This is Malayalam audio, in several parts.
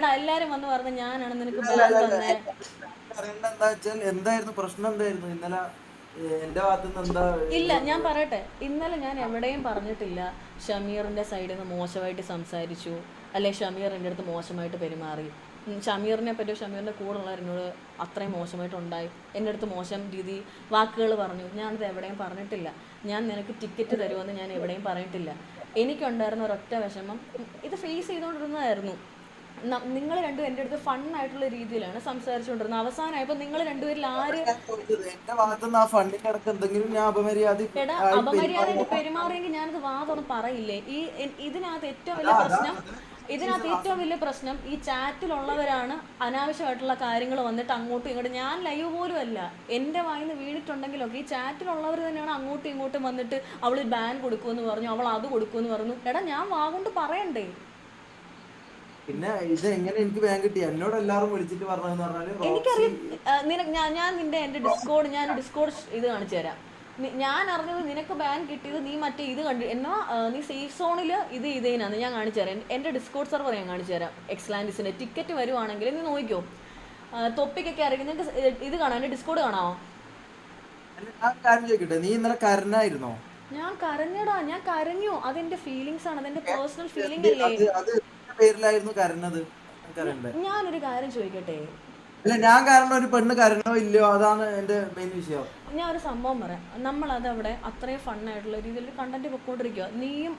എടാ എല്ലാരും വന്ന് പറഞ്ഞു ഞാനാണ് നിനക്ക്. തന്നെ എന്താ വെച്ചാൽ എന്തായിരുന്നു? പ്രശ്നം എന്തായിരുന്നു? ഇന്നലെ എന്റെ ഭാഗത്തുനിന്ന് എന്താ ഇല്ല ഞാൻ പറയട്ടെ. ഇന്നലെ ഞാൻ എവിടെയും പറഞ്ഞിട്ടില്ല. ഷമീറിന്റെ സൈഡിൽ നിന്ന് മോശമായിട്ട് സംസാരിച്ചു. അല്ലെ ഷമീർ എന്റെ അടുത്ത് മോശമായിട്ട് പെരുമാറി. ഉം, ഷമീറിനെ പറ്റി ഷമീറിന്റെ കൂടെ ഉള്ളവരെന്നോട് അത്രയും മോശമായിട്ടുണ്ടായി. എന്റെ അടുത്ത് മോശം രീതി വാക്കുകൾ പറഞ്ഞു. ഞാനത് എവിടെയും പറഞ്ഞിട്ടില്ല. ഞാൻ നിനക്ക് ടിക്കറ്റ് തരുമെന്ന് ഞാൻ എവിടെയും പറഞ്ഞിട്ടില്ല. എനിക്കുണ്ടായിരുന്ന ഒരൊറ്റ വിഷമം. ഉം, ഇത് ഫേസ് ചെയ്തുകൊണ്ടിരുന്നതായിരുന്നു നിങ്ങൾ രണ്ടും എന്റെ അടുത്ത് ഫണ്ണായിട്ടുള്ള രീതിയിലാണ് സംസാരിച്ചുകൊണ്ടിരുന്നത് അവസാനമായപ്പോ നിങ്ങൾ രണ്ടുപേരിൽ ആര് എടാ അപമര്യാദ പെരുമാറിയെങ്കിൽ ഞാനത് വാതൊന്നും പറയില്ലേ? ഈ ഇതിനകത്ത് ഏറ്റവും വലിയ പ്രശ്നം ഇതിനകത്ത് ഏറ്റവും വലിയ പ്രശ്നം ഈ ചാറ്റിലുള്ളവരാണ് അനാവശ്യമായിട്ടുള്ള കാര്യങ്ങൾ വന്നിട്ട് അങ്ങോട്ടും ഇങ്ങോട്ടും. ഞാൻ ലൈവ് പോലും അല്ല. എന്റെ വായിന്ന് വീണിട്ടുണ്ടെങ്കിലൊക്കെ ഈ ചാറ്റിലുള്ളവർ തന്നെയാണ് അങ്ങോട്ടും ഇങ്ങോട്ടും വന്നിട്ട് അവൾ ബാൻ കൊടുക്കുമെന്ന് പറഞ്ഞു അവൾ അത് കൊടുക്കുമെന്ന് പറഞ്ഞു. എടാ ഞാൻ വാ കൊണ്ട് പറയണ്ടേ? പിന്നെ ഇത് എങ്ങനെ എനിക്ക് ബാങ്ക് കിട്ടി? എന്നോട് എല്ലാവരും വിളിച്ചിട്ട് പറഞ്ഞതെന്ന് പറഞ്ഞാൽ എനിക്കറിയാം. നിനക്ക് ഞാൻ ഞാൻ നിന്റെ എന്റെ ഡിസ്കോഡ് ഞാൻ ഡിസ്കോഡ് ഇത് കാണിച്ചു തരാം. നി- ഞാൻ അറിഞ്ഞത് നിനക്ക് ബാൻ കിട്ടിയത് നീ മറ്റേ ഇത് കണ്ടു എന്നാ നീ സേഫ് സോണിൽ ഇത് ചെയ്തതിനാന്ന് ഞാൻ കാണിച്ചു തരാം. എന്റെ ഡിസ്കോഡ് സെർവർ ഞാൻ കാണിച്ചു തരാം. എക്സ്ലാൻഡിസിന്റെ ടിക്കറ്റ് വരുവാണെങ്കിൽ നീ നോക്കിയോ തൊപ്പിക്കൊക്കെ ഇറങ്ങി നിനക്ക് ഇത് കാണാം. എന്റെ ഡിസ്കോഡ് കാണാമോ അല്ല, ഞാൻ കാര്യം ചോദിക്കട്ടെ. നീ ഇന്നലെ കരനായിരുന്നോ ഞാൻ കരഞ്ഞടാ. ഞാൻ കരഞ്ഞു. അതെന്റെ ഫീലിങ്സ് ആണ്. അതെന്റെ പേഴ്സണൽ ഫീലിംഗ് അല്ലേ? അത് പേരിലായിരുന്നു കരഞ്ഞത്. കരണ്ടേ ഞാനൊരു കാര്യം ചോദിക്കട്ടെ? അല്ല ഞാൻ കാരണം ഒരു പെണ്ണ് കരണോ ഇല്ലയോ? അതാണ് എന്റെ മെയിൻ വിഷയം. ഞാൻ ഒരു സംഭവം പറയാം. നമ്മൾ അത് അവിടെ അത്രയും ഫണ്ണായിട്ടുള്ള രീതിയിൽ കണ്ടന്റ് പൊക്കോണ്ടിരിക്കുക നീയും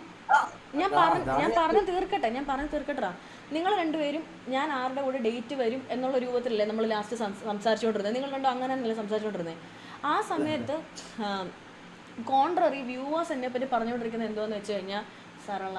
ഞാൻ പറഞ്ഞു ഞാൻ പറഞ്ഞു തീർക്കട്ടെ ഞാൻ പറഞ്ഞു തീർക്കട്ടാ നിങ്ങൾ രണ്ടുപേരും ഞാൻ ആരുടെ കൂടെ ഡേറ്റ് വരും എന്നുള്ള രൂപത്തിലല്ലേ നമ്മൾ ലാസ്റ്റ് സംസാരിച്ചുകൊണ്ടിരുന്നത് നിങ്ങൾ രണ്ടും അങ്ങനെ തന്നെയല്ലേ സംസാരിച്ചുകൊണ്ടിരുന്നത് ആ സമയത്ത് കോൺട്രറി വ്യൂവേഴ്സ് എന്നെ പറ്റി പറഞ്ഞുകൊണ്ടിരിക്കുന്നത് എന്തോന്ന് വെച്ച് കഴിഞ്ഞാൽ സരള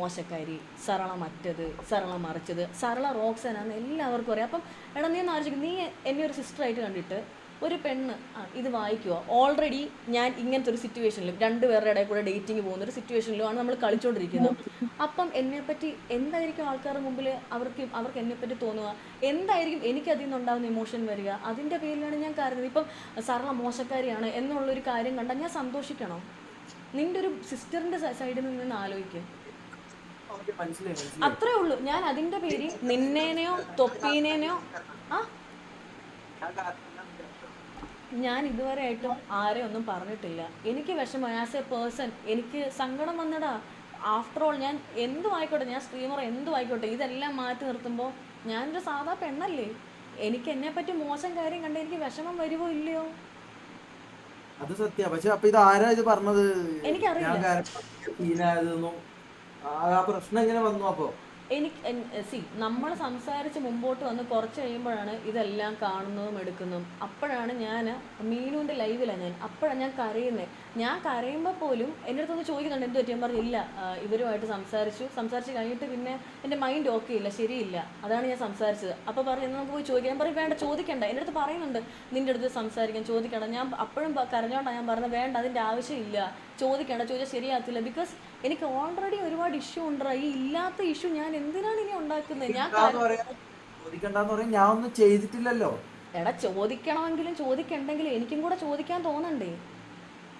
മോശക്കാരി സരള മറ്റത് സരള മറിച്ചത് സരള റോക്സനാന്ന് എല്ലാവർക്കും അറിയാം. അപ്പം എടാ നീ ഒന്ന് ആലോചിക്കും. നീ എന്നെ ഒരു സിസ്റ്ററായിട്ട് കണ്ടിട്ട് ഒരു പെണ്ണ് ആ ഇത് വായിക്കുക ഓൾറെഡി ഞാൻ ഇങ്ങനത്തെ ഒരു സിറ്റുവേഷനിലും രണ്ടുപേരുടെ ഇടയിൽ കൂടെ ഡേറ്റിംഗ് പോകുന്ന ഒരു സിറ്റുവേഷനിലുമാണ് നമ്മൾ കളിച്ചുകൊണ്ടിരിക്കുന്നത് അപ്പം എന്നെപ്പറ്റി എന്തായിരിക്കും ആൾക്കാരുടെ മുമ്പിൽ അവർക്ക് അവർക്ക് എന്നെപ്പറ്റി തോന്നുക? എന്തായിരിക്കും എനിക്ക് അതിൽ നിന്നുണ്ടാകുന്ന ഇമോഷൻ വരിക? അതിന്റെ പേരിലാണ് ഞാൻ കരുതുന്നത് ഇപ്പം സരള മോശക്കാരിയാണ് എന്നുള്ളൊരു കാര്യം കണ്ടാൽ ഞാൻ സന്തോഷിക്കണോ? നിന്റെ ഒരു സിസ്റ്ററിന്റെ സൈഡിൽ നിന്ന് ആലോചിക്കും. അത്രേ ഉള്ളൂ. ഞാൻ അതിന്റെ പേര് നിന്നേനെയോ തൊപ്പീനേനെയോ ആ? ഞാൻ ഇതുവരെ ആയിട്ടും ആരെയും ഒന്നും പറഞ്ഞിട്ടില്ല. എനിക്ക് വിഷമം ആസ് എ പേഴ്സൺ എനിക്ക് സങ്കടം വന്നടാ ആഫ്റ്റർ ഓൾ ഞാൻ എന്തും ആയിക്കോട്ടെ ഞാൻ സ്ട്രീമർ എന്തും ആയിക്കോട്ടെ ഇതെല്ലാം മാറ്റി നിർത്തുമ്പോൾ ഞാനൊരു സാധാ പെണ്ണല്ലേ? എനിക്ക് എന്നെ പറ്റി മോശം കാര്യം കണ്ട എനിക്ക് വിഷമം വരുമോ ഇല്ലയോ? അത് സത്യ. പക്ഷെ അപ്പൊ ഇത് ആരാ ഇത് പറഞ്ഞത്? എനിക്കറിയില്ല. പ്രശ്നം എങ്ങനെ വന്നു എനിക്ക് സി നമ്മൾ സംസാരിച്ച് മുമ്പോട്ട് വന്ന് കുറച്ച് കഴിയുമ്പോഴാണ് ഇതെല്ലാം കാണുന്നതും എടുക്കുന്നതും. അപ്പോഴാണ് ഞാൻ മീനുവിന്റെ ലൈവിലാണ് ഞാൻ. അപ്പോഴാണ് ഞാൻ കരയുന്നത് ഞാൻ കരയുമ്പോൾ പോലും എന്റെ അടുത്തൊന്ന് ചോദിക്കുന്നുണ്ട് എന്ത് പറ്റി? പറഞ്ഞില്ല ഇവരുമായിട്ട് സംസാരിച്ചു. സംസാരിച്ച് കഴിഞ്ഞിട്ട് പിന്നെ എന്റെ മൈൻഡ് ഓക്കെ ഇല്ല ശരിയില്ല. അതാണ് ഞാൻ സംസാരിച്ചത്. അപ്പോൾ പറഞ്ഞു "എന്നാ നമുക്ക് പോയി ചോദിക്കാം. പറയും വേണ്ട ചോദിക്കണ്ട. എന്റെ അടുത്ത് പറയുന്നുണ്ട് നിന്റെ അടുത്ത് സംസാരിക്കാൻ ചോദിക്കണ്ട. ഞാൻ അപ്പോഴും കരഞ്ഞോണ്ടാണ് ഞാൻ പറഞ്ഞത് വേണ്ട അതിന്റെ ആവശ്യമില്ല. ചോദിക്കേണ്ട ചോദിച്ചാൽ ശരിയാകത്തില്ല. ബിക്കോസ് എനിക്ക് ഓൾറെഡി ഒരുപാട് ഇഷ്യൂ ഉണ്ട് ഈ ഇല്ലാത്ത ഇഷ്യൂ ഞാൻ എന്തിനാണ് ഇനി ഉണ്ടാക്കുന്നത്? ഞാൻ പറയാ. ചോദിക്കണ്ടെന്ന് ഞാൻ ഒന്നും ചെയ്തിട്ടില്ലല്ലോ. എടാ ചോദിക്കണമെങ്കിലും ചോദിക്കണ്ടെങ്കിലും എനിക്കും കൂടെ ചോദിക്കാൻ തോന്നണ്ടേ?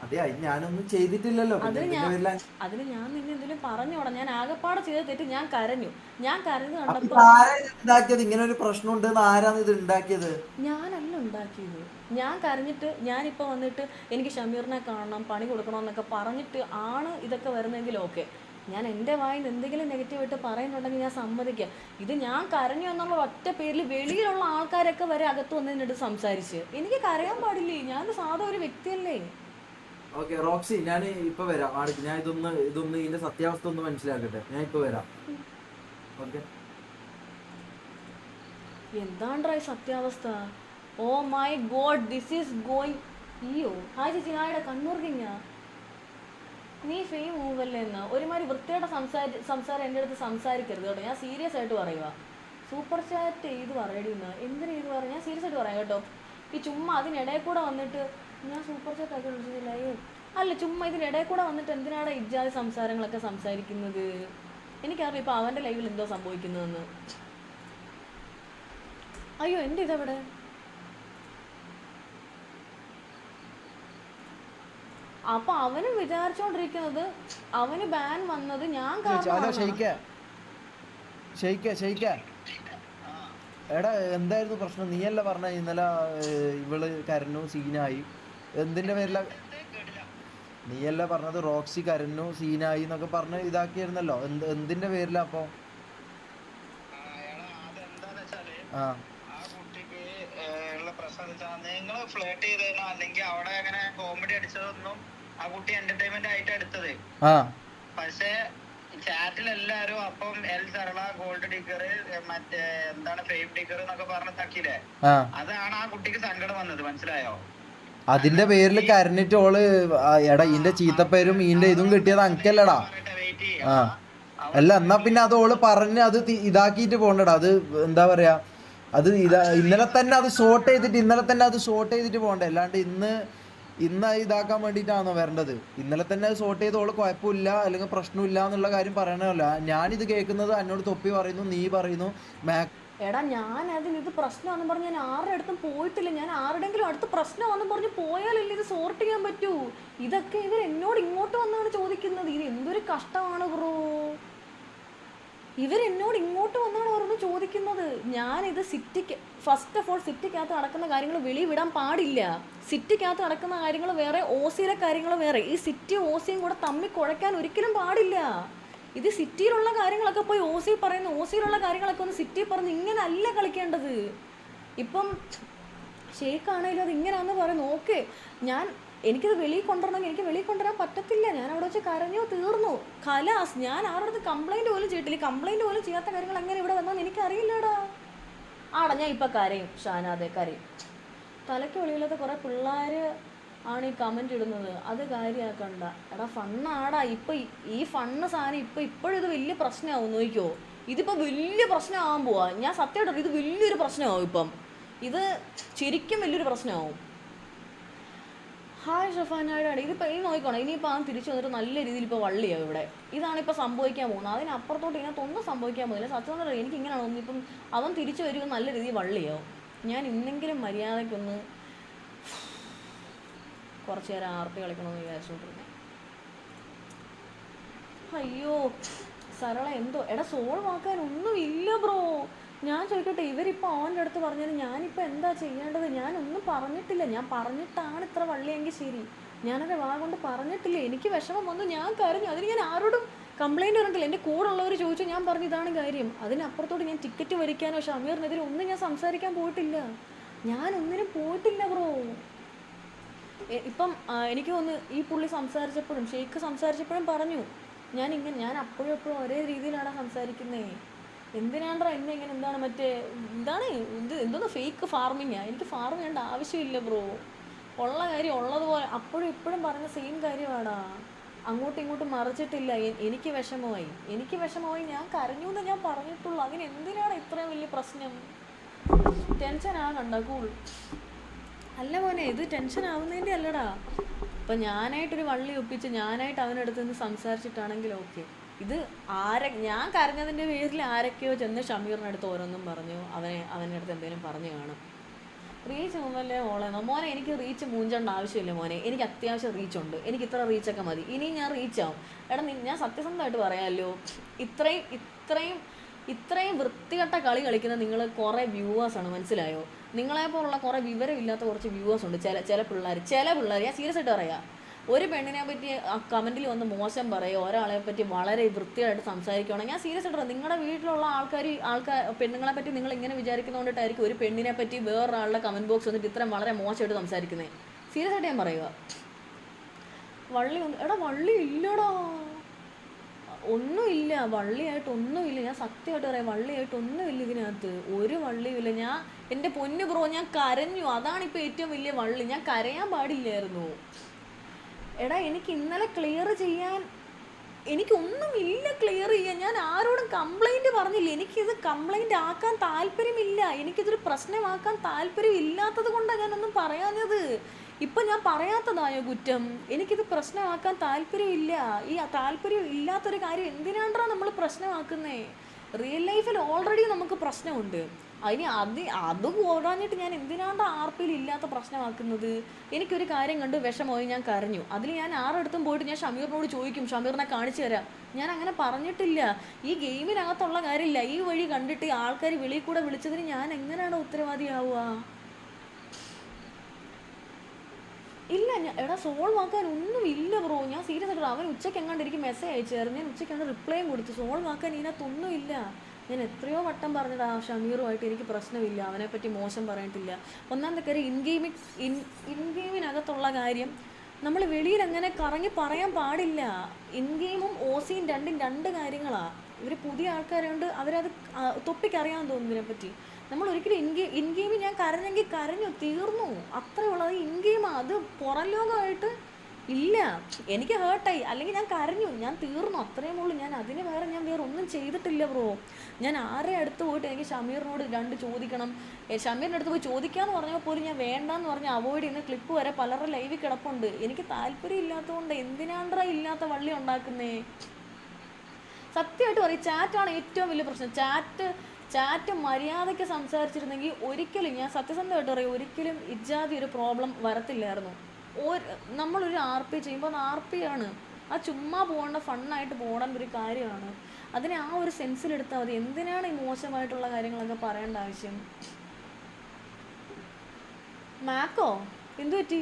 അതെ ഞാനൊന്നും ചെയ്തിട്ടില്ലല്ലോ. അതിന് ഞാൻ അതിന് ഞാൻ നിന്നെ എന്തെങ്കിലും പറഞ്ഞോടാ ഞാൻ ആകെപ്പാടെ ചെയ്ത തെറ്റ് ഞാൻ കരഞ്ഞു. ഞാൻ കരഞ്ഞു കണ്ടപ്പോ ഉണ്ടാക്കിയത്? ഇങ്ങനെ ഒരു പ്രശ്നം ഉണ്ടെന്ന് ആരാണ് ഇത് ഉണ്ടാക്കിയത്? ഞാനല്ല ഉണ്ടാക്കിയത്. ഞാൻ കരഞ്ഞിട്ട് ഞാനിപ്പോൾ വന്നിട്ട് എനിക്ക് ഷമീറിനെ കാണണം പണി കൊടുക്കണം എന്നൊക്കെ പറഞ്ഞിട്ട് ആണ് ഇതൊക്കെ വരുന്നതെങ്കിൽ ഓക്കെ. ഞാൻ എന്റെ വായിൽ എന്തെങ്കിലും നെഗറ്റീവായിട്ട് പറയുന്നുണ്ടെങ്കിൽ ഞാൻ സമ്മതിക്കാം. ഇത് ഞാൻ കരഞ്ഞു എന്നുള്ള ഒറ്റ പേരിൽ വെളിയിലുള്ള ആൾക്കാരൊക്കെ വരെ അകത്ത് വന്നതിനെടുത്ത് സംസാരിച്ച്. എനിക്ക് കരയാൻ പാടില്ലേ? ഞാനൊരു സാധാ ഒരു വ്യക്തിയല്ലേ? ഓക്കെ റോക്സി ഞാൻ ഇപ്പൊ വരാം. ആടിക്ക് ഞാൻ ഇതൊന്ന് ഇതൊന്ന് ഇതിന്റെ സത്യാവസ്ഥ ഒന്ന് മനസ്സിലാക്കട്ടെ. ഞാൻ ഇപ്പൊ വരാം. ഓക്കെ എന്താണ്ടാ ഈ സത്യാവസ്ഥ? ഓ my god this is going അയ്യോ ഹായ് ചേച്ചി ഹായുടെ കണ്ണൂർ കിങ്ങ നീ ഫെയിം മൂവല്ലേ എന്ന് ഒരുമാതിരി വൃത്തിയുടെ സംസാരി സംസാരം എന്റെ അടുത്ത് സംസാരിക്കരുത് കേട്ടോ. ഞാൻ സീരിയസ് ആയിട്ട് പറയുക സൂപ്പർ ചാറ്റ് ഇത് പറയടി എന്ന് എന്തിനാ ഇത് പറയാം ഞാൻ സീരിയസ് ആയിട്ട് പറയാം കേട്ടോ. ഈ ചുമ്മാ അതിനിടയിൽ കൂടെ വന്നിട്ട് ഞാൻ സൂപ്പർ ചാറ്റ് ആക്കി വിളിച്ചില്ല അല്ല ചുമ്മാ ഇതിനിടയിൽ കൂടെ വന്നിട്ട് എന്തിനാണ് ഇജ്ജാതി സംസാരങ്ങളൊക്കെ സംസാരിക്കുന്നത്? എനിക്കറിയാം ഇപ്പോൾ അവന്റെ ലൈവിൽ എന്തോ സംഭവിക്കുന്നതെന്ന്. അയ്യോ എന്റെ ഇതവിടെ? അപ്പൊ അവന് വിചാരിച്ചോണ്ടിരിക്കുന്നത് അവന് ബാൻ വന്നത് ഞാൻ എടാ എന്തായിരുന്നു പ്രശ്നം? നീയല്ല പറഞ്ഞ ഇന്നലെ ഇവൾ കരഞ്ഞു സീനായി. എന്തിന്റെ പേരില നീയല്ല പറഞ്ഞത് റോക്സി കരഞ്ഞു സീനായി എന്നൊക്കെ പറഞ്ഞ് ഇതാക്കിയായിരുന്നല്ലോ എന്ത് എന്തിന്റെ പേരില അപ്പൊ? അതെന്താന്ന് വെച്ചാൽ ആ. നിങ്ങൾ ഫ്ലേട്ട് ചെയ്തതിനോ അല്ലെങ്കിൽ അവിടെ അങ്ങനെ കോമഡി അടിച്ചതൊന്നും ആ കുട്ടി എന്റർടൈൻമെന്റ് ആയിട്ട് എടുത്തത്. പക്ഷേ ചാറ്റിൽ എല്ലാരും അപ്പം എൽ സരള ഗോൾഡ് ഡിഗർ മറ്റേ എന്താണ് ഫെയിം ഡിഗർ എന്നൊക്കെ പറഞ്ഞ് അതാണ് ആ കുട്ടിക്ക് സങ്കടം വന്നത്. മനസ്സിലായോ? അതിന്റെ പേരിൽ കരഞ്ഞിട്ട് ഓൾ എടാ ഇതിന്റെ ചീത്തപ്പേരും ഇതിന്റെ ഇതും കിട്ടിയത് അനക്കല്ലടാ. ആ. അല്ല എന്നാ പിന്നെ അത് ഓൾ പറഞ്ഞ് അത് ഇതാക്കിയിട്ട് പോണ്ടടാ. അത് എന്താ പറയാ അത് ഇതാ ഇന്നലെ തന്നെ അത് ഷോർട്ട് ചെയ്തിട്ട് ഇന്നലെ തന്നെ അത് ഷോർട്ട് ചെയ്തിട്ട് പോണ്ട. അല്ലാണ്ട് ഇന്ന് ഇന്ന് ഇതാക്കാൻ വേണ്ടിയിട്ടാണോ വരേണ്ടത്? ഇന്നലെ തന്നെ അത് ഷോർട്ട് ചെയ്ത് ഓൾ കുഴപ്പമില്ല അല്ലെങ്കിൽ പ്രശ്നമില്ല എന്നുള്ള കാര്യം പറയണമല്ല. ഞാനിത് കേൾക്കുന്നത് എന്നോട് തൊപ്പി പറയുന്നു നീ പറയുന്നു മാക് എടാ ഞാൻ അതിന് ഇത് പ്രശ്നമാണെന്ന് പറഞ്ഞ് ഞാൻ ആരുടെ അടുത്തും പോയിട്ടില്ല. ഞാൻ ആരുടെങ്കിലും അടുത്ത് പ്രശ്നമാണെന്ന് പറഞ്ഞ് പോയാലല്ലേ ഇത് സോർട്ട് ചെയ്യാൻ പറ്റൂ? ഇതൊക്കെ ഇവർ എന്നോട് ഇങ്ങോട്ട് വന്നാണ് ചോദിക്കുന്നത്. ഇത് എന്തൊരു കഷ്ടമാണ് ബ്രോ. ഇവരെന്നോട് ഇങ്ങോട്ട് വന്നാണ് ഓരോന്ന് ചോദിക്കുന്നത്. ഞാനിത് സിറ്റിക്ക് ഫസ്റ്റ് ഓഫ് ഓൾ സിറ്റിക്കകത്ത് നടക്കുന്ന കാര്യങ്ങൾ വെളി വിടാൻ പാടില്ല. സിറ്റിക്കകത്ത് നടക്കുന്ന കാര്യങ്ങൾ വേറെ ഓസിയിലെ കാര്യങ്ങൾ വേറെ. ഈ സിറ്റി ഓസിയും കൂടെ തമ്മിൽ കുഴക്കാൻ ഒരിക്കലും പാടില്ല. ഇത് സിറ്റിയിലുള്ള കാര്യങ്ങളൊക്കെ പോയി ഓസി പറയുന്നു. ഓസിയിലുള്ള കാര്യങ്ങളൊക്കെ ഒന്ന് സിറ്റി പറഞ്ഞ് ഇങ്ങനെ അല്ല കളിക്കേണ്ടത്. ഇപ്പം ഷെയ്ക്കാണേലും അത് ഇങ്ങനെയാണെന്ന് പറയുന്നു. ഓക്കെ ഞാൻ എനിക്കത് വെളിയിൽ കൊണ്ടുവരണമെങ്കിൽ എനിക്ക് വെളിയിൽ കൊണ്ടുവരാൻ പറ്റത്തില്ല. ഞാൻ അവിടെ വെച്ച് കരഞ്ഞോ തീർന്നു. കലാസ് ഞാൻ ആരോടത്ത് കംപ്ലൈന്റ് പോലും ചെയ്തിട്ടില്ല. കംപ്ലൈന്റ് പോലും ചെയ്യാത്ത കാര്യങ്ങൾ എങ്ങനെ ഇവിടെ വന്നാൽ എനിക്കറിയില്ലടാ. ആടാ ഞാൻ ഇപ്പം കരയും. ഷാനാതെ കരയും. തലയ്ക്ക് വെളിയില്ലാത്ത കുറേ പിള്ളേർ ആണ് ഈ കമന്റ് ഇടുന്നത്. അത് കാര്യമാക്കണ്ട എടാ ഫണ്ണാടാ. ഇപ്പം ഈ- ഫണ്ണ് സാധനം ഇപ്പം ഇത് വലിയ പ്രശ്നമാവും നോക്കിക്കോ. ഇതിപ്പോൾ വലിയ പ്രശ്നമാകാൻ പോവാ. ഞാൻ സത്യമായിട്ട് ഇത് വലിയൊരു പ്രശ്നമാവും ഇപ്പം. ഇത് ശരിക്കും വലിയൊരു പ്രശ്നമാവും. ഹായ് ഷഫാനായിട്ടാണ് ഇതിപ്പോൾ ഈ നോക്കിക്കോണം. ഇനിയിപ്പോൾ ആ തിരിച്ചു വന്നിട്ട് നല്ല രീതിയിൽ ഇപ്പോൾ വള്ളിയാവും ഇവിടെ. ഇതാണ് ഇപ്പോൾ സംഭവിക്കാൻ പോകുന്നത്. അതിനപ്പുറത്തോട്ട് ഇതിനകത്തൊന്നും സംഭവിക്കാൻ പോകുന്നില്ല. സത്യം പറഞ്ഞാൽ എനിക്ക് ഇങ്ങനെയാണ് ഒന്നിപ്പം അവൻ തിരിച്ചു വരുമ്പോൾ നല്ല രീതിയിൽ വള്ളിയാവും. ഞാൻ ഇന്നെങ്കിലും മര്യാദയ്ക്കൊന്ന് കുറച്ച് നേരം ആർത്തി കളിക്കണമെന്ന് വിചാരിച്ചുകൊണ്ടിരുന്നത് അയ്യോ സരള എന്തോ എടാ സോൾവ് ആക്കാൻ ഒന്നുമില്ല ബ്രോ. ഞാൻ ചോദിക്കട്ടെ ഇവരിപ്പോൾ അവന്റെ അടുത്ത് പറഞ്ഞാൽ ഞാനിപ്പോൾ എന്താ ചെയ്യേണ്ടത്? ഞാനൊന്നും പറഞ്ഞിട്ടില്ല. ഞാൻ പറഞ്ഞിട്ടാണ് ഇത്ര വള്ളിയെങ്കിൽ ശരി. ഞാനത് വാ കൊണ്ട് പറഞ്ഞിട്ടില്ല. എനിക്ക് വിഷമം വന്നു. ഞാൻ കരഞ്ഞു. അതിന് ഞാൻ ആരോടും കംപ്ലൈന്റ് പറഞ്ഞിട്ടില്ല എന്റെ കൂടെ ഉള്ളവർ ചോദിച്ചു ഞാൻ പറഞ്ഞു ഇതാണ് കാര്യം. അതിനപ്പുറത്തോട്ട് ഞാൻ ടിക്കറ്റ് വരിക്കാനോ ഷമീറിനെതിരെ ഒന്നും ഞാൻ സംസാരിക്കാൻ പോയിട്ടില്ല. ഞാൻ ഒന്നിനും പോയിട്ടില്ല ബ്രോ. ഇപ്പം എനിക്ക് തോന്നുന്നു ഈ പുള്ളി സംസാരിച്ചപ്പോഴും ഷെയ്ഖ് സംസാരിച്ചപ്പോഴും പറഞ്ഞു ഞാൻ ഇങ്ങനെ ഞാൻ അപ്പോഴും എപ്പോഴും ഒരേ രീതിയിലാണ് സംസാരിക്കുന്നേ. എന്തിനാണ്ടാ എന്നെ ഇങ്ങനെ എന്താണ് മറ്റേ എന്താണ് ഇത് എന്തോന്ന് ഫേക്ക് ഫാർമിങ്ങാണ് എനിക്ക് ഫാർം ചെയ്യേണ്ട ആവശ്യമില്ല ബ്രോ ഉള്ള കാര്യം ഉള്ളതുപോലെ അപ്പോഴും ഇപ്പോഴും പറഞ്ഞ സെയിം കാര്യമാടാ. അങ്ങോട്ടും ഇങ്ങോട്ടും മറിച്ചിട്ടില്ല. എനിക്ക് വിഷമമായി. എനിക്ക് വിഷമമായി. ഞാൻ കരഞ്ഞു എന്ന് ഞാൻ പറഞ്ഞിട്ടുള്ളൂ. അങ്ങനെ എന്തിനാണ് ഇത്രയും വലിയ പ്രശ്നം? ടെൻഷൻ ആകണ്ട കൂൾ അല്ല മോനെ ഇത് ടെൻഷൻ ആവുന്നതിന്റെ അല്ലടാ അപ്പം ഞാനായിട്ടൊരു വള്ളി ഒപ്പിച്ച് ഞാനായിട്ട് അവനടുത്ത് നിന്ന് സംസാരിച്ചിട്ടാണെങ്കിൽ ഓക്കെ. ഇത് ആരെ ഞാൻ കരഞ്ഞതിന്റെ പേരിൽ ആരൊക്കെയോ ചെന്ന് ഷമീറിന്റെ അടുത്ത് ഓരോന്നും പറഞ്ഞു അവനെ അവന്റെ അടുത്ത് എന്തെങ്കിലും പറഞ്ഞു കാണും. റീച്ച് മുമ്പല്ലേ മോളെ? മോനെ എനിക്ക് റീച്ച് മൂഞ്ചണ്ട ആവശ്യമില്ല മോനെ. എനിക്ക് അത്യാവശ്യം റീച്ച് ഉണ്ട്. എനിക്ക് ഇത്ര റീച്ചൊക്കെ മതി. ഇനിയും ഞാൻ റീച്ച് ആവും. എടാ ഞാൻ സത്യസന്ധമായിട്ട് പറയാമല്ലോ ഇത്രയും ഇത്രയും ഇത്രയും വൃത്തികെട്ട കളി കളിക്കുന്ന നിങ്ങൾ കുറേ വ്യൂവേഴ്സാണ് മനസ്സിലായോ? നിങ്ങളെ പോലുള്ള കുറേ വിവരമില്ലാത്ത കുറച്ച് വ്യൂവേഴ്സ് ഉണ്ട്. ചില ചില പിള്ളേർ ചില പിള്ളേർ ഞാൻ സീരിയസ് ആയിട്ട് പറയാം. ഒരു പെണ്ണിനെ പറ്റി കമന്റിൽ വന്ന് മോശം പറയുക ഒരാളെ പറ്റി വളരെ വൃത്തിയായിട്ട് സംസാരിക്കുകയാണെങ്കിൽ ഞാൻ സീരിയസ് ആയിട്ട് നിങ്ങളുടെ വീട്ടിലുള്ള ആൾക്കാർ ആൾക്കാർ പെണ്ണുങ്ങളെ പറ്റി നിങ്ങൾ ഇങ്ങനെ വിചാരിക്കുന്നതുകൊണ്ടിട്ടായിരിക്കും ഒരു പെണ്ണിനെ പറ്റി വേറൊരാളുടെ കമന്റ് ബോക്സ് വന്നിട്ട് ഇത്രയും വളരെ മോശമായിട്ട് സംസാരിക്കുന്നത് സീരിയസ് ആയിട്ട് ഞാൻ പറയുക വള്ളി എടാ വള്ളി ഇല്ലടാ. ഒന്നുമില്ല വള്ളിയായിട്ട് ഒന്നുമില്ല. ഞാൻ സത്യമായിട്ട് പറയാം വള്ളിയായിട്ട് ഒന്നുമില്ല ഇതിനകത്ത്. ഒരു വള്ളിയുമില്ല. ഞാൻ എന്റെ പൊന്നു ബ്രോ ഞാൻ കരഞ്ഞു. അതാണ് ഇപ്പോൾ ഏറ്റവും വലിയ വള്ളി. ഞാൻ കരയാൻ പാടില്ലായിരുന്നു. എടാ എനിക്ക് ഇന്നലെ ക്ലിയർ ചെയ്യാൻ എനിക്കൊന്നുമില്ല ക്ലിയർ ചെയ്യാൻ. ഞാൻ ആരോടും കംപ്ലൈന്റ് പറഞ്ഞില്ല. എനിക്കിത് കംപ്ലൈന്റ് ആക്കാൻ താല്പര്യമില്ല. എനിക്കിതൊരു പ്രശ്നമാക്കാൻ താല്പര്യം ഇല്ലാത്തത് കൊണ്ടാണ് ഞാനൊന്നും പറയാഞ്ഞത്. ഇപ്പം ഞാൻ പറയാത്തതായോ കുറ്റം? എനിക്കിത് പ്രശ്നമാക്കാൻ താല്പര്യമില്ല. ഈ താല്പര്യം ഇല്ലാത്തൊരു കാര്യം എന്തിനാണ്ടാ നമ്മൾ പ്രശ്നമാക്കുന്നേ? റിയൽ ലൈഫിൽ ഓൾറെഡി നമുക്ക് പ്രശ്നമുണ്ട്. അതിന് അത് അത് പോരാഞ്ഞിട്ട് ഞാൻ എന്തിനാണ്ട് ആർപ്പിയിൽ ഇല്ലാത്ത പ്രശ്നമാക്കുന്നത്? എനിക്കൊരു കാര്യം കണ്ട് വിഷമമായി ഞാൻ കരഞ്ഞു. അതിൽ ഞാൻ ആറടുത്തും പോയിട്ട് ഞാൻ ഷമീറിനോട് ചോദിക്കും ഷമീറിനെ കാണിച്ചു തരാം. ഞാൻ അങ്ങനെ പറഞ്ഞിട്ടില്ല. ഈ ഗെയിമിനകത്തുള്ള കാര്യമില്ല. ഈ വഴി കണ്ടിട്ട് ആൾക്കാർ വെളിയിൽ കൂടെ വിളിച്ചതിന് ഞാൻ എങ്ങനെയാണ് ഉത്തരവാദിയാവുക? ഇല്ല ഞാൻ എടാ സോൾവ് ആക്കാൻ ഒന്നും ഇല്ല ബ്രോ. ഞാൻ സീരിയസ് ആയിട്ട് അവൻ ഉച്ചയ്ക്ക് എങ്ങാണ്ട് എനിക്ക് മെസ്സേജ് അയച്ചായിരുന്നു ഞാൻ ഉച്ചയ്ക്ക് റിപ്ലൈയും കൊടുത്തു. സോൾവ് ആക്കാൻ ഇതിനകത്തൊന്നും ഇല്ല. ഞാൻ എത്രയോ വട്ടം പറഞ്ഞടാ ഷമീറുമായിട്ട് എനിക്ക് പ്രശ്നമില്ല അവനെ പറ്റി മോശം പറഞ്ഞിട്ടില്ല. ഒന്നാമത്തെ കാര്യം ഇൻ ഗെയിമിൽ ഇൻ ഇൻ കാര്യം നമ്മൾ വെളിയിൽ അങ്ങനെ കറങ്ങി പറയാൻ പാടില്ല. ഇൻ ഗെയിമും ഓസിയും രണ്ടും രണ്ട് കാര്യങ്ങളാണ് ഇവർ പുതിയ ആൾക്കാരുണ്ട് അവരത് ആ, തൊപ്പിക്കറിയാൻ തോന്നുന്നു ഇതിനെപ്പറ്റി. നമ്മൾ ഒരിക്കലും ഇൻ ഗെയിം ഇൻ ഞാൻ കരഞ്ഞെങ്കിൽ കരഞ്ഞു തീർന്നു. അത്രയുള്ളത് ഉള്ളൂ ഇൻ ഗെയിം അത് പുറം ലോകമായിട്ട് ഇല്ല. എനിക്ക് ഹേർട്ടായി അല്ലെങ്കിൽ ഞാൻ കരഞ്ഞു. ഞാൻ തീർന്നു. അത്രയും ഉള്ളൂ. ഞാൻ അതിന് വേറെ ഞാൻ വേറെ ഒന്നും ചെയ്തിട്ടില്ല ബ്രോ ഞാൻ ആരെ അടുത്ത് പോയിട്ട് എനിക്ക് ഷമീറിനോട് രണ്ട് ചോദിക്കണം? ഷമീറിന്റെ അടുത്ത് പോയി ചോദിക്കാന്ന് പറഞ്ഞപ്പോൾ പോലും ഞാൻ വേണ്ടാന്ന് പറഞ്ഞ് അവോയ്ഡ് ചെയ്യുന്ന ക്ലിപ്പ് വരെ പലരുടെ ലൈവിൽ കിടപ്പുണ്ട്. എനിക്ക് താല്പര്യം ഇല്ലാത്തതുകൊണ്ട് എന്തിനാണ്ടാ ഇല്ലാത്ത വള്ളി ഉണ്ടാക്കുന്നേ? സത്യമായിട്ട് പറയും ചാറ്റാണ് ഏറ്റവും വലിയ പ്രശ്നം. ചാറ്റ് ചാറ്റ് മര്യാദയ്ക്ക് സംസാരിച്ചിരുന്നെങ്കിൽ ഒരിക്കലും ഞാൻ സത്യസന്ധമായിട്ട് പറയും ഒരിക്കലും ഇജാതി ഒരു പ്രോബ്ലം വരത്തില്ലായിരുന്നു. നമ്മളൊരു ആർ പി ചെയ്യുമ്പോൾ അത് ആർ പി ആണ്. ആ ചുമ്മാ പോകേണ്ട ഫണ്ണായിട്ട് പോകേണ്ട ഒരു കാര്യമാണ്. അതിനെ ആ ഒരു സെൻസിലെടുത്താൽ മതി. എന്തിനാണ് ഈ മോശമായിട്ടുള്ള കാര്യങ്ങളൊക്കെ പറയേണ്ട ആവശ്യം? മാക്കോ എന്തു പറ്റി?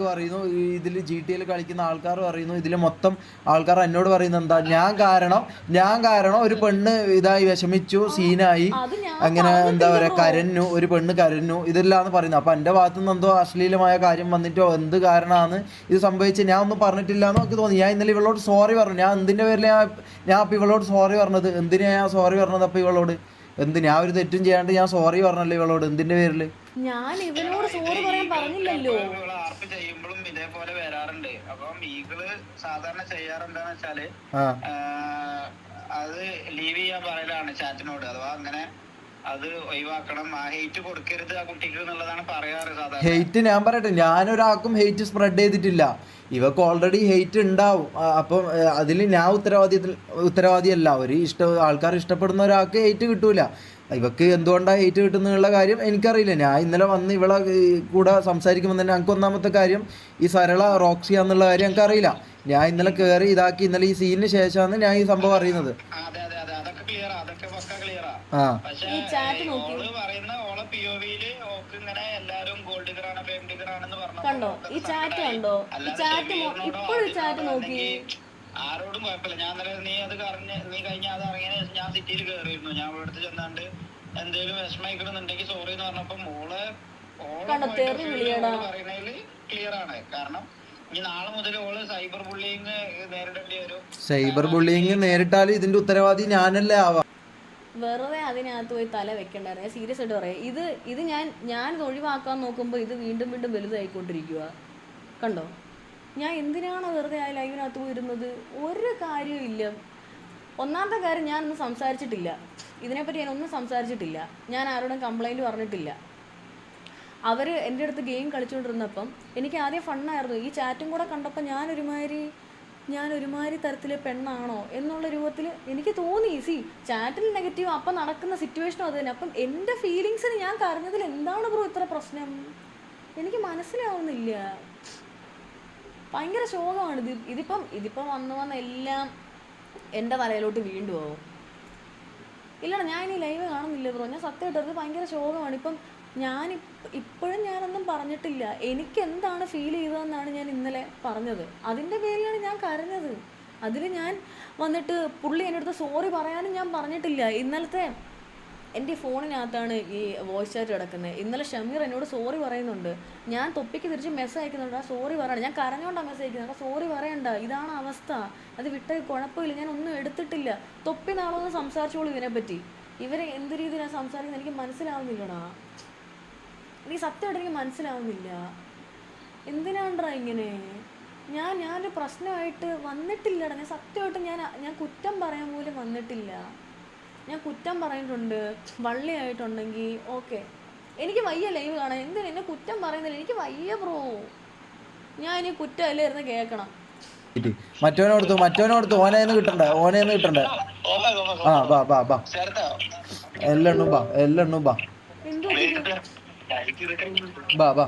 ഒക്കെ പറയുന്നു ഇതിൽ ജി ടി എൽ കളിക്കുന്ന ആൾക്കാർ പറയുന്നു ഇതിൽ മൊത്തം ആൾക്കാർ എന്നോട് പറയുന്നത് എന്താ? ഞാൻ കാരണം ഞാൻ കാരണം ഒരു പെണ്ണ് ഇതായി വിഷമിച്ചു സീനായി. അങ്ങനെ എന്താ പറയുക പറയാ കരഞ്ഞു ഒരു പെണ്ണ് കരഞ്ഞു. ഇതെല്ലാന്ന് പറയുന്നത് അപ്പം എന്റെ ഭാഗത്തു നിന്ന് എന്തോ അശ്ലീലമായ കാര്യം വന്നിട്ടോ എന്ത് കാരണമാണ് ഇത് സംഭവിച്ചത് ഞാൻ ഒന്നും പറഞ്ഞിട്ടില്ല എന്ന് എനിക്ക് തോന്നി. ഞാൻ ഇന്നലെ ഇവളോട് സോറി പറഞ്ഞു. ഞാൻ എന്തിന്റെ പേരിൽ ഞാൻ ഞാൻ അപ്പം ഇവളോട് സോറി പറഞ്ഞത്? എന്തിനാണ് ഞാൻ സോറി പറഞ്ഞത് അപ്പം ഇവളോട്? എന്ത് ഞാൻ ഒരു തെറ്റും ചെയ്യാണ്ട് ഞാൻ സോറി പറഞ്ഞല്ലോ ഇവളോട്? എന്തിന്റെ പേരിൽ? ഞാൻ ഇവനോട് സോറി പറയാൻ പറഞ്ഞില്ലല്ലോ ആർപ്പ് ചെയ്യുമ്പോഴും ഇതേപോലെ വരാറുണ്ട് അപ്പം ഈഗിൾ സാധാരണ ചെയ്യാറുണ്ടെന്ന് വെച്ചാൽ അത് ലീവ് ചെയ്യാൻ പറയലാണ് ചാറ്റിനോട് അഥവാ അങ്ങനെ അത് ഒഴിവാക്കണം ആ. ഹെയ്റ്റ് കൊടുക്കരുത് ആ കുട്ടിക്ക് എന്നുള്ളതാണ് പറയാറ് സാധാരണ ഹെയ്റ്റ് ഞാൻ പറയട്ടെ ഞാനൊരാൾക്കും ഹെയ്റ്റ് സ്പ്രെഡ് ചെയ്തിട്ടില്ല. ഇവക്ക് ഓൾറെഡി ഹെയ്റ്റ് ഉണ്ടാവും. അപ്പം അതിൽ ഞാൻ ഉത്തരവാദിയത്തിൽ ഉത്തരവാദിയല്ല. ഒരു ഇഷ്ട ആൾക്കാർ ഇഷ്ടപ്പെടുന്ന ഒരാൾക്ക് ഹെയ്റ്റ് കിട്ടൂല. ഇവക്ക് എന്തുകൊണ്ടാണ് ഹെയ്റ്റ് കിട്ടുന്നുള്ള കാര്യം എനിക്കറിയില്ല. ഞാൻ ഇന്നലെ വന്ന് ഇവളെ കൂടെ സംസാരിക്കുമ്പോൾ തന്നെ ഞങ്ങൾക്ക് ഒന്നാമത്തെ കാര്യം ഈ സരള റോക്സി എന്നുള്ള കാര്യം ഞങ്ങൾക്ക് അറിയില്ല. ഞാൻ ഇന്നലെ കയറി ഇതാക്കി ഇന്നലെ ഈ സീനിന് ശേഷമാണ് ഞാൻ ഈ സംഭവം അറിയുന്നത്. അതെ അതെ അതെ. അതൊക്കെ ക്ലിയർ അതൊക്കെ പക്ക ആ. കണ്ടോ? ഈ ചാറ്റ് കണ്ടോ? ഈ ചാറ്റ് ഇപ്പോഴും ചാറ്റ് നോക്കി. ആരോടും കുഴപ്പമില്ല. ഞാൻ അന്നേരം നീ അത് കറിഞ്ഞ് നീ കഴിഞ്ഞ അത് ഇറങ്ങിയ ശേഷം ഞാൻ സിറ്റിയിൽ കയറിയിരുന്നു ഞാൻ ഇവിടെ അടുത്ത് ചെന്നാണ്ട് എന്തേലും വിഷമിക്കണമെന്നുണ്ടെങ്കിൽ സോറി എന്ന് പറഞ്ഞപ്പോ മോൾ കണ്ടോ, തെറി വിളിയെടാ. പറയുന്നതിൽ ക്ലിയർ ആണ്. കാരണം ഇനി നാളെ മുതൽ ഓൾ സൈബർ ബുള്ളിങ് നേരിടേണ്ടി വരും. സൈബർ ബുള്ളിങ് നേരിട്ടാൽ ഇതിന്റെ ഉത്തരവാദി ഞാനല്ലേ ആവാം. വെറുതെ അതിനകത്ത് പോയി തല വെക്കണ്ടായിരുന്നു. സീരിയസ് ആയിട്ട് പറയാം. ഇത് ഇത് ഞാൻ ഞാൻ ഒഴിവാക്കാൻ നോക്കുമ്പോൾ ഇത് വീണ്ടും വീണ്ടും വലുതായിക്കൊണ്ടിരിക്കുക കണ്ടോ? ഞാൻ എന്തിനാണ് വെറുതെ ആ ലൈവിനകത്ത് പോയിരുന്നത്? ഒരു കാര്യവും ഇല്ല. ഒന്നാമത്തെ കാര്യം ഞാൻ ഞാനൊന്നും സംസാരിച്ചിട്ടില്ല. ഇതിനെപ്പറ്റി ഞാൻ ഒന്നും സംസാരിച്ചിട്ടില്ല. ഞാൻ ആരോടും കംപ്ലൈന്റ് പറഞ്ഞിട്ടില്ല. അവർ എന്റെ അടുത്ത് ഗെയിം കളിച്ചുകൊണ്ടിരുന്നപ്പം എനിക്ക് ആദ്യം ഫണ്ണായിരുന്നു ഈ ചാറ്റും കൂടെ കണ്ടപ്പോൾ ഞാനൊരുമാതിരി ഞാൻ ഒരുമാതിരി തരത്തിലെ പെണ്ണാണോ എന്നുള്ള രൂപത്തിൽ എനിക്ക് തോന്നി. സി ചാറ്റിൽ നെഗറ്റീവ് അപ്പം നടക്കുന്ന സിറ്റുവേഷനും അത് തന്നെ. അപ്പം എന്റെ ഫീലിങ്സിന് ഞാൻ കരഞ്ഞതിൽ എന്താണ് ബ്രോ ഇത്ര പ്രശ്നം? എനിക്ക് മനസ്സിലാവുന്നില്ല. ഭയങ്കര ശോകമാണ്. ഇത് ഇതിപ്പം ഇതിപ്പം വന്ന് വന്ന് എല്ലാം എന്റെ തലയിലോട്ട് വീണ്ടും ആവും. ഇല്ലടാ ഞാൻ ഇനി ലൈവ് കാണുന്നില്ല ബ്രോ ഞാൻ സത്യമായിട്ട് ഭയങ്കര ശോകമാണ്. ഇപ്പം ഞാൻ ഇപ്പോഴും ഞാനൊന്നും പറഞ്ഞിട്ടില്ല. എനിക്ക് എന്താണ് ഫീൽ ചെയ്തതെന്നാണ് ഞാൻ ഇന്നലെ പറഞ്ഞത്. അതിന്റെ പേരിലാണ് ഞാൻ കരഞ്ഞത്. അതിൽ ഞാൻ വന്നിട്ട് പുള്ളി എന്റെ അടുത്ത് സോറി പറയാനും ഞാൻ പറഞ്ഞിട്ടില്ല. ഇന്നലത്തെ എന്റെ ഫോണിനകത്താണ് ഈ വോയിസ് ചാറ്റ് കിടക്കുന്നത്. ഇന്നലെ ഷമീർ എന്നോട് സോറി പറയുന്നുണ്ട്. ഞാൻ തൊപ്പിക്ക് തിരിച്ച് മെസ്സേജ് അയക്കുന്നുണ്ട്. ആ സോറി പറയണം ഞാൻ കരഞ്ഞുകൊണ്ടാണ് മെസ്സേജ് അയക്കുന്നത് അപ്പോൾ സോറി പറയണ്ട. ഇതാണ് അവസ്ഥ. അത് വിട്ട കുഴപ്പമില്ല. ഞാൻ ഒന്നും എടുത്തിട്ടില്ല. തൊപ്പി നാളൊന്നും സംസാരിച്ചോളൂ ഇതിനെപ്പറ്റി. ഇവരെ എന്ത് രീതിയിലാണ് സംസാരിക്കുന്നത് എനിക്ക് മനസ്സിലാവുന്നില്ലടാ. എനിക്ക് സത്യമായിട്ട് എനിക്ക് മനസ്സിലാവുന്നില്ല. എന്തിനാണ്ടാ ഇങ്ങനെ? ഞാൻ ഞാനൊരു പ്രശ്നമായിട്ട് വന്നിട്ടില്ലടാ. ഞാൻ സത്യമായിട്ട് ഞാൻ ഞാൻ കുറ്റം പറയാൻ പോലും വന്നിട്ടില്ല. ഞാൻ കുറ്റം പറഞ്ഞിട്ടുണ്ട് വള്ളിയായിട്ടുണ്ടെങ്കിൽ ഓക്കെ. എനിക്ക് വയ്യ ലൈവ് കാണാൻ. എന്തിനാ എന്നെ കുറ്റം പറയുന്നില്ല? എനിക്ക് വയ്യ ബ്രോ. ഞാൻ ഇനി കുറ്റമല്ലേ ഇരുന്ന് കേൾക്കണം. മറ്റോനോടുത്തു മറ്റോനോടുത്തു ഓനേന്ന് കിട്ടണ്ട. ഓനേന്ന് കിട്ടണ്ട. ആ ബാ ബാ ബാ. എല്ലണ്ണു എല്ലെണ്ണു ബാ. എല്ലെണ്ണു ബാ ബാ.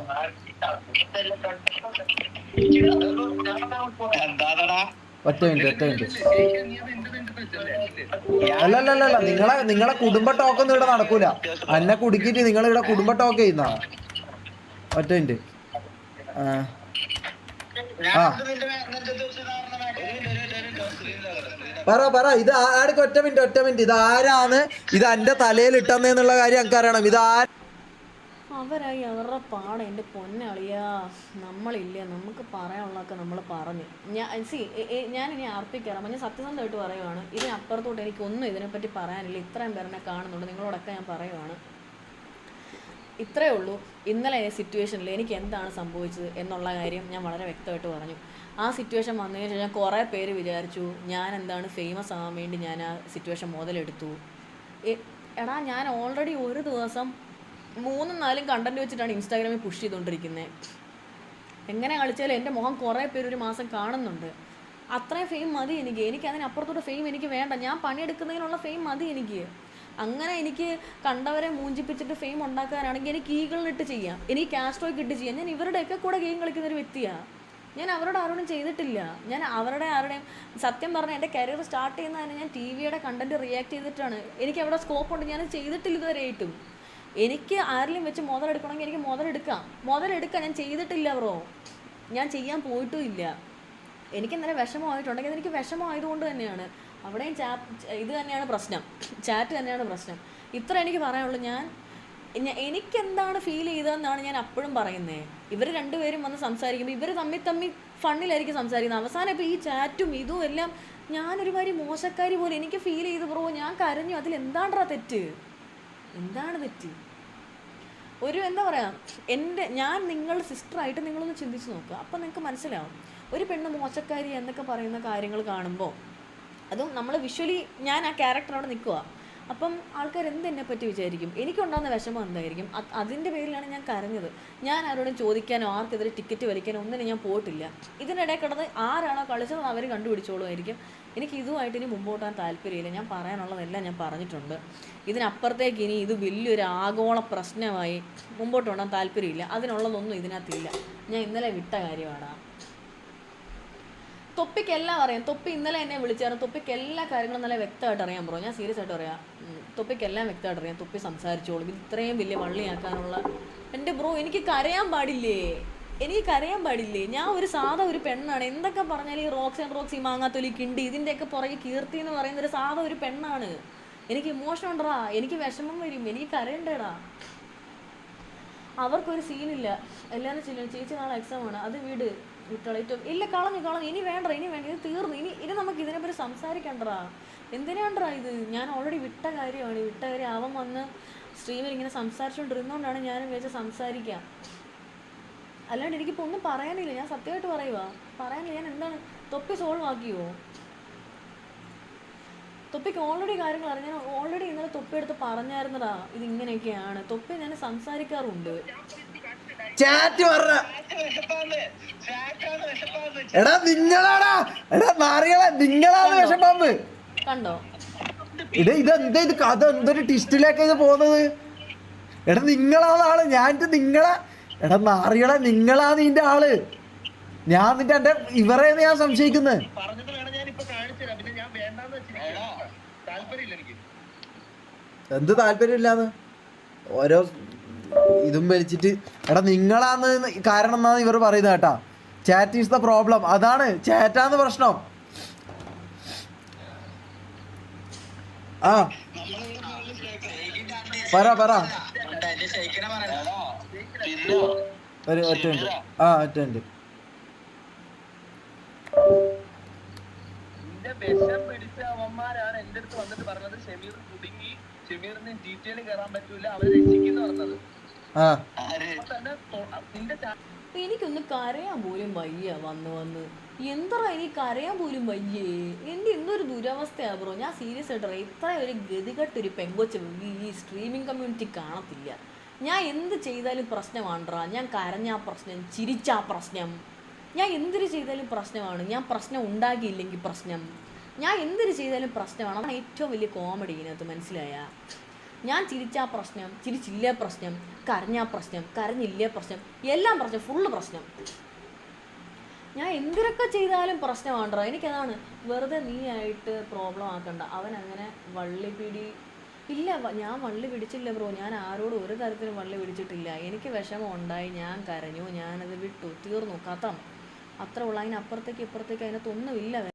ബാ ഒറ്റ മിനിറ്റ് ഒറ്റ മിനിറ്റ്. അല്ല അല്ല അല്ല അല്ല നിങ്ങളെ നിങ്ങളെ കുടുംബ ടോക്കൊന്നും ഇവിടെ നടക്കൂല. അന്നെ കുടുക്കിയിട്ട് നിങ്ങൾ ഇവിടെ കുടുംബ ടോക്ക് ചെയ്യുന്ന? ഒറ്റ മിനിറ്റ്. ആ. പറ പറ ഇത് ആർക്ക് ഒറ്റ മിനിറ്റ് ഒറ്റ മിനിറ്റ്. ഇത് ആരാണ്? ഇത് എന്റെ തലയിൽ ഇട്ടെന്നുള്ള കാര്യം എനിക്ക് അറിയണം ഇത് ആ അവരായി അവരുടെ പാടെ എന്റെ പൊന്നളിയാ. നമ്മളില്ല. നമുക്ക് പറയാനുള്ളതൊക്കെ നമ്മൾ പറഞ്ഞു. ഞാൻ സി ഞാൻ ഇനി അർപ്പിക്കാറാം ഞാൻ സത്യസന്ധമായിട്ട് പറയുവാണ്. ഇതിനപ്പുറത്തോട്ട് എനിക്കൊന്നും ഇതിനെപ്പറ്റി പറയാനില്ല. ഇത്രയും പേരെന്നെ കാണുന്നുണ്ട്. നിങ്ങളോടൊക്കെ ഞാൻ പറയുവാണ്. ഇത്രയേ ഉള്ളൂ. ഇന്നലെ സിറ്റുവേഷനിൽ എനിക്ക് എന്താണ് സംഭവിച്ചത് എന്നുള്ള കാര്യം ഞാൻ വളരെ വ്യക്തമായിട്ട് പറഞ്ഞു. ആ സിറ്റുവേഷൻ വന്നതിന് ശേഷം കുറേ പേര് വിചാരിച്ചു ഞാൻ എന്താണ് ഫേമസ് ആവാൻ വേണ്ടി ഞാൻ ആ സിറ്റുവേഷൻ മുതലെടുത്തു? എടാ ഞാൻ ഓൾറെഡി ഒരു ദിവസം മൂന്നും നാലും കണ്ടന്റ് വെച്ചിട്ടാണ് ഇൻസ്റ്റാഗ്രാമിൽ പുഷ് ചെയ്തുകൊണ്ടിരിക്കുന്നത് എങ്ങനെ കളിച്ചാലും എന്റെ മുഖം കുറേ പേര് ഒരു മാസം കാണുന്നുണ്ട്. അത്രയും ഫെയിം മതി എനിക്ക്. എനിക്ക് അതിനപ്പുറത്തോട്ട് ഫെയിം എനിക്ക് വേണ്ട. ഞാൻ പണിയെടുക്കുന്നതിനുള്ള ഫെയിം മതി എനിക്ക്. അങ്ങനെ എനിക്ക് കണ്ടവരെ മൂഞ്ചിപ്പിച്ചിട്ട് ഫെയിം ഉണ്ടാക്കാനാണെങ്കിൽ എനിക്ക് ഈകളിലിട്ട് ചെയ്യാം. എനിക്ക് കാസ്ട്രോയ്ക്ക് ഇട്ട് ചെയ്യാം. ഞാൻ ഇവരുടെയൊക്കെ കൂടെ ഗെയിം കളിക്കുന്ന ഒരു വ്യക്തിയാണ് ഞാൻ അവരോട് ആരോടും ചെയ്തിട്ടില്ല. ഞാൻ അവരുടെ ആരുടെയും സത്യം പറഞ്ഞാൽ എന്റെ കരിയർ സ്റ്റാർട്ട് ചെയ്യുന്നതിന് ഞാൻ ടി വിയുടെ കണ്ടന്റ് റിയാക്ട് ചെയ്തിട്ടാണ്. എനിക്ക് അവിടെ സ്കോപ്പ് ഉണ്ട്. ഞാൻ ചെയ്തിട്ടില്ല ഇതുവരെയായിട്ടും എനിക്ക് ആരെങ്കിലും വെച്ച് മോതലെടുക്കണമെങ്കിൽ എനിക്ക് മോതലെടുക്കാം മോതലെടുക്കാം ഞാൻ ചെയ്തിട്ടില്ല ബ്രോ. ഞാൻ ചെയ്യാൻ പോയിട്ടും ഇല്ല. എനിക്ക് ഇന്നലെ വിഷമമായിട്ടുണ്ടെങ്കിൽ എനിക്ക് വിഷമമായതുകൊണ്ട് തന്നെയാണ്. അവിടെയും ചാ ഇത് തന്നെയാണ് പ്രശ്നം. ചാറ്റ് തന്നെയാണ് പ്രശ്നം. ഇത്ര എനിക്ക് പറയാനുള്ളൂ. ഞാൻ എനിക്കെന്താണ് ഫീൽ ചെയ്തതെന്നാണ് ഞാൻ അപ്പോഴും പറയുന്നത് ഇവർ രണ്ടുപേരും വന്ന് സംസാരിക്കുമ്പോൾ ഇവർ തമ്മിൽ തമ്മിൽ ഫണ്ണിലായിരിക്കും സംസാരിക്കുന്നത്. അവസാനം ഇപ്പോൾ ഈ ചാറ്റും ഇതും എല്ലാം ഞാനൊരുമാതിരി മോശക്കാരി പോലെ എനിക്ക് ഫീൽ ചെയ്തു ബ്രോ. ഞാൻ കരഞ്ഞു. അതിൽ എന്താണ്ടാ തെറ്റ്? എന്താണ് തെറ്റ് ഒരു എന്താ പറയുക എന്റെ ഞാൻ നിങ്ങളുടെ സിസ്റ്ററായിട്ട് നിങ്ങളൊന്ന് ചിന്തിച്ച് നോക്കുക അപ്പം നിങ്ങൾക്ക് മനസ്സിലാവും. ഒരു പെണ്ണ് മോശക്കാരി എന്നൊക്കെ പറയുന്ന കാര്യങ്ങൾ കാണുമ്പോൾ അതും നമ്മൾ വിഷ്വലി ഞാൻ ആ ക്യാരക്ടർ അവിടെ നിൽക്കുക അപ്പം ആൾക്കാർ എന്ത് എന്നെ പറ്റി വിചാരിക്കും? എനിക്കുണ്ടാകുന്ന വിഷമം എന്തായിരിക്കും? അത് അതിന്റെ പേരിലാണ് ഞാൻ കരഞ്ഞത്. ഞാൻ ആരോടും ചോദിക്കാനോ ആർക്കെതിരെ ടിക്കറ്റ് വലിക്കാനോ ഒന്നിനും ഞാൻ പോയിട്ടില്ല. ഇതിനിടെ കിടന്ന് ആരാണോ കളിച്ചത് അവർ കണ്ടുപിടിച്ചോളുമായിരിക്കും. എനിക്ക് ഇതുമായിട്ട് ഇനി മുമ്പോട്ടാൻ താല്പര്യമില്ല. ഞാൻ പറയാനുള്ളതെല്ലാം ഞാൻ പറഞ്ഞിട്ടുണ്ട്. ഇതിനപ്പുറത്തേക്ക് ഇനി ഇത് വലിയൊരു ആഗോള പ്രശ്നമായി മുമ്പോട്ട് കൊണ്ടാൻ താല്പര്യമില്ല. അതിനുള്ളതൊന്നും ഇതിനകത്തില്ല. ഞാൻ ഇന്നലെ വിട്ട കാര്യമാണ് തൊപ്പിക്ക് എല്ലാം അറിയാം. തൊപ്പി ഇന്നലെ എന്നെ വിളിച്ചായിരുന്നു. തൊപ്പിക്ക് എല്ലാ കാര്യങ്ങളും നല്ല വ്യക്തമായിട്ട് അറിയാൻ പറഞ്ഞു. ഞാൻ സീരിയസ് ആയിട്ട് പറയാം. തൊപ്പിക്ക് എല്ലാം വ്യക്തമായിട്ട് അറിയാം. തൊപ്പി സംസാരിച്ചോളും. ഇത് ഇത്രയും വലിയ വള്ളിയാക്കാനുള്ള എന്റെ ബ്രോ എനിക്ക് കരയാൻ പാടില്ലേ? എനിക്ക് കരയാൻ പാടില്ലേ? ഞാൻ ഒരു സാധാ ഒരു പെണ്ണാണ്. എന്തൊക്കെ പറഞ്ഞാൽ ഈ റോക്സ് ആൻഡ് റോക്സ് ഈ മാങ്ങാത്തൊലി കിണ്ടി ഇതിന്റെയൊക്കെ പുറകെ കീർത്തി എന്ന് പറയുന്ന ഒരു സാധാ ഒരു പെണ്ണാണ്. എനിക്ക് ഇമോഷൻ ഉണ്ടടാ. എനിക്ക് വിഷമം വരും. എനിക്ക് കരയണ്ടേടാ. അവർക്കൊരു സീനില്ല എല്ലാവരും ചെല്ലും ചേച്ചി നാളെ എക്സാം ആണ്. അത് വീട്. വിട്ടളയിട്ടും. ഇല്ല കളഞ്ഞു കളഞ്ഞു. ഇനി വേണ്ട ഇനി വേണ്ട. ഇത് തീർന്നു. ഇനി ഇനി നമുക്ക് ഇതിനെപ്പറ്റി സംസാരിക്കണ്ടടാ. എന്തിനാണ്ടാ ഇത്? ഞാൻ ഓൾറെഡി വിട്ട കാര്യമാണ്. വിട്ട കാര്യം അവൻ വന്ന് സ്ട്രീമിൽ ഇങ്ങനെ സംസാരിച്ചുകൊണ്ടിരുന്നോണ്ടാണ് ഞാൻ വിചാരിച്ച സംസാരിക്കാം. അല്ലാണ്ട് എനിക്കിപ്പോൾ ഒന്നും പറയാനില്ല. ഞാൻ സത്യമായിട്ട് പറയുക പറയാനില്ല. ഞാൻ എന്താണ്? തൊപ്പി സോൾവ് ആക്കിയോ? തൊപ്പിക്ക് ഓൾറെഡി കാര്യങ്ങൾ ഞാൻ ഓൾറെഡി ഇന്നലെ തൊപ്പി എടുത്ത് പറഞ്ഞായിരുന്നടാ ഇത് ഇങ്ങനെയൊക്കെയാണ് തൊപ്പി ഞാൻ സംസാരിക്കാറുണ്ട്. ചാറ്റ് പറഞ്ഞ എടാ നിങ്ങളാടാ. എടാ നാറികളെ നിങ്ങളാണ് വിഷപ്പാമ്പ്. കണ്ടോ? ഇത് ഇതെന്താ ഇത് കഥ എന്തൊരു ട്വിസ്റ്റിലേക്ക് ഇത് പോകുന്നത് എടാ നിങ്ങളാണ് ആൾ. ഞാൻ നിങ്ങളാ. എടാ നാറികളെ നിങ്ങളാ നിന്റെ ആൾ. ഞാൻ നിന്റെ എന്റെ ഇവരെ ഞാൻ സംശയിക്കുന്നത് എന്ത് താല്പര്യം ഇല്ലാന്ന് ഇപ്പൊ കാണിച്ചു പിന്നെ ഞാൻ വേണ്ടാന്ന് വെച്ചിരിക്കും താല്പര്യമില്ല എനിക്ക് എന്ത് താല്പര്യമില്ലാന്ന്? ഓരോ ഇതും വലിച്ചിട്ട് എടാ നിങ്ങളാന്ന് കാരണം എന്നാണ് ഇവർ പറയുന്നത് കേട്ടാ. ചാറ്റ് ഈസ് ദ പ്രോബ്ലം അതാണ് ചാറ്റാന്ന് പ്രശ്നം. ആ. പറ പറ. ഒരു ഒറ്റ ആ ഒറ്റ വന്നിട്ട് പറഞ്ഞത് ഷമീർ എനിക്കൊന്ന് കരയാൻ പോലും വയ്യ വന്ന് വന്ന്. എന്താ ഇനി കരയാൻ പോലും വയ്യേ? എന്റെ ഇന്നൊരു ദുരവസ്ഥയാ ബ്രോ. ഞാൻ സീരിയസ് ആയിട്ട് ഇത്ര ഒരു ഗതികെട്ടൊരു പെങ്കൊച്ച ഈ സ്ട്രീമിംഗ് കമ്മ്യൂണിറ്റി കാണത്തില്ല. ഞാൻ എന്ത് ചെയ്താലും പ്രശ്നമാണ്ട്രാ. ഞാൻ കരഞ്ഞാ പ്രശ്നം ചിരിച്ചാ പ്രശ്നം. ഞാൻ എന്തിനു ചെയ്താലും പ്രശ്നമാണ്. ഞാൻ പ്രശ്നം ഉണ്ടാക്കിയില്ലെങ്കിൽ പ്രശ്നം. ഞാൻ എന്തൊരു ചെയ്താലും പ്രശ്നമാണ്. അതാണ് ഏറ്റവും വലിയ കോമഡി ഇതിനകത്ത് മനസ്സിലായ? ഞാൻ ചിരിച്ചാ പ്രശ്നം ചിരിച്ചില്ല പ്രശ്നം കരഞ്ഞാ പ്രശ്നം കരഞ്ഞില്ല പ്രശ്നം എല്ലാം പ്രശ്നം ഫുള്ള് പ്രശ്നം. ഞാൻ എന്തിനൊക്കെ ചെയ്താലും പ്രശ്നമാണ്ടോ എനിക്കതാണ് വെറുതെ നീ ആയിട്ട് പ്രോബ്ലം ആക്കണ്ട. അവൻ അങ്ങനെ വള്ളി പിടി ഇല്ല ഞാൻ വള്ളി പിടിച്ചില്ല ബ്രോ ഞാൻ ആരോടും ഒരു തരത്തിലും വള്ളി പിടിച്ചിട്ടില്ല. എനിക്ക് വിഷമം ഉണ്ടായി ഞാൻ കരഞ്ഞു. ഞാനത് വിട്ടു. തീർന്നു. കഥം. അത്ര ഉള്ള. അതിനപ്പുറത്തേക്ക് ഇപ്പുറത്തേക്ക് അതിനകത്തൊന്നുമില്ല.